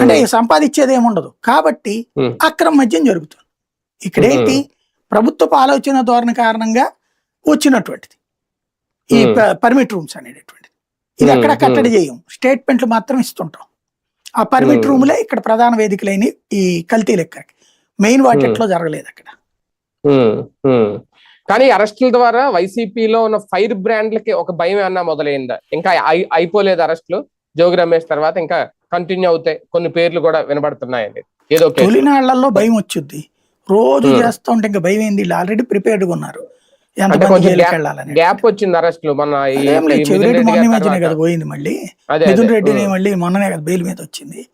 అంటే సంపాదించేది ఏముండదు కాబట్టి అక్రమ మద్యం జరుగుతుంది. ఇక్కడ ఏంటి ప్రభుత్వపు ఆలోచన ధోరణి కారణంగా వచ్చినటువంటిది. ఈ. పర్మిట్ రూమ్స్ అనేటటువంటిది. ఇది అక్కడ. కట్టడి చేయం. స్టేట్మెంట్లు మాత్రం ఇస్తుంటాం. ఆ పర్మిట్. రూములే ఇక్కడ ప్రధాన వేదికలైన ఈ కల్తీ లెక్కకి. మెయిన్ వాటిలో జరగలేదు అక్కడ. కానీ అరెస్టుల ద్వారా వైసీపీలో ఉన్న ఫైర్ బ్రాండ్లకి ఒక భయం ఏమన్నా మొదలైందా? ఇంకా అయి- అయిపోలేదు అరెస్టులు? జోగి రమేష్ తర్వాత ఇంకా కంటిన్యూ అవుతాయి. కొన్ని పేర్లు కూడా వినబడుతున్నాయండి. ఏదో. తొలినాళ్ళలో భయం వచ్చుద్ది. రోజు. చేస్తూ ఉంటే ఇంకా భయం ఏంది? ఆల్రెడీ ప్రిపేర్డ్గా ఉన్నారు. అంటే కొంచెం గ్యాప్- వచ్చింది అరెస్టులు. గారి మధ్యనే. కదా పోయింది మళ్ళీ. మిథున్. రెడ్డిని మళ్ళీ మొన్ననే కదా బెయిల్ మీద వచ్చింది.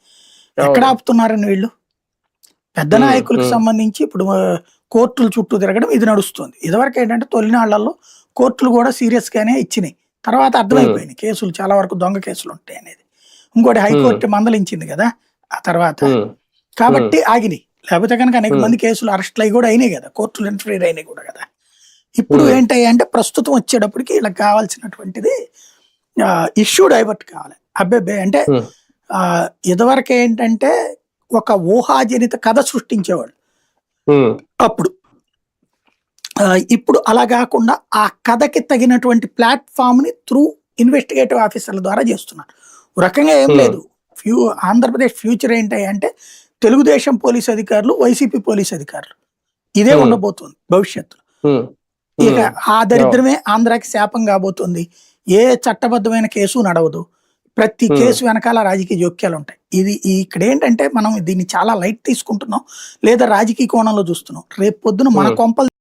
ఎక్కడ ఆపుతున్నారని వీళ్ళు? పెద్ద నాయకులకు. సంబంధించి ఇప్పుడు కోర్టుల చుట్టూ తిరగడం ఇది నడుస్తుంది. ఇదివరకు ఏంటంటే తొలినాళ్ళలో కోర్టులు కూడా సీరియస్ గానే ఇచ్చినాయి. తర్వాత అర్థమైపోయింది కేసులు చాలా వరకు దొంగ కేసులు ఉంటాయి అనేది. ఇంకోటి హైకోర్టు మందలించింది కదా ఆ తర్వాత. కాబట్టి ఆగినాయి. లేకపోతే కనుక అనేక. మంది కేసులు అరెస్ట్లు అయి కూడా అయినాయి కదా కోర్టులు ఇంటర్ఫీర్ అయినాయి కూడా కదా. ఇప్పుడు Hmm. ఏంటి అంటే ప్రస్తుతం వచ్చేటప్పటికి వీళ్ళకి కావాల్సినటువంటిది ఇష్యూ డైవర్ట్ కావాలి. అబ్బే అంటే ఇదివరకు ఏంటంటే ఒక ఊహాజనిత కథ సృష్టించేవాళ్ళు. అప్పుడు ఇప్పుడు అలా కాకుండా ఆ కథకి తగినటువంటి ప్లాట్ఫామ్ని త్రూ ఇన్వెస్టిగేటివ్ ఆఫీసర్ల ద్వారా చేస్తున్నారు. రకంగా ఏం Hmm. లేదు. ఫ్యూ ఆంధ్రప్రదేశ్ ఫ్యూచర్ ఏంటి అంటే తెలుగుదేశం పోలీస్ అధికారులు వైసీపీ పోలీస్ అధికారులు. ఇదే Hmm. ఉండబోతుంది భవిష్యత్తులో. ఉమ్, ఇక ఆ దరిద్రమే ఆంధ్రాకి శాపం కాబోతుంది. ఏ చట్టబద్ధమైన కేసు నడవదు. ప్రతి Hmm. కేసు వెనకాల రాజకీయ జోక్యాలు ఉంటాయి. ఇది ఇక్కడ ఏంటంటే మనం దీన్ని చాలా లైట్ తీసుకుంటున్నాం లేదా రాజకీయ కోణంలో చూస్తున్నాం. రేపు పొద్దున మన Hmm. కొంపలు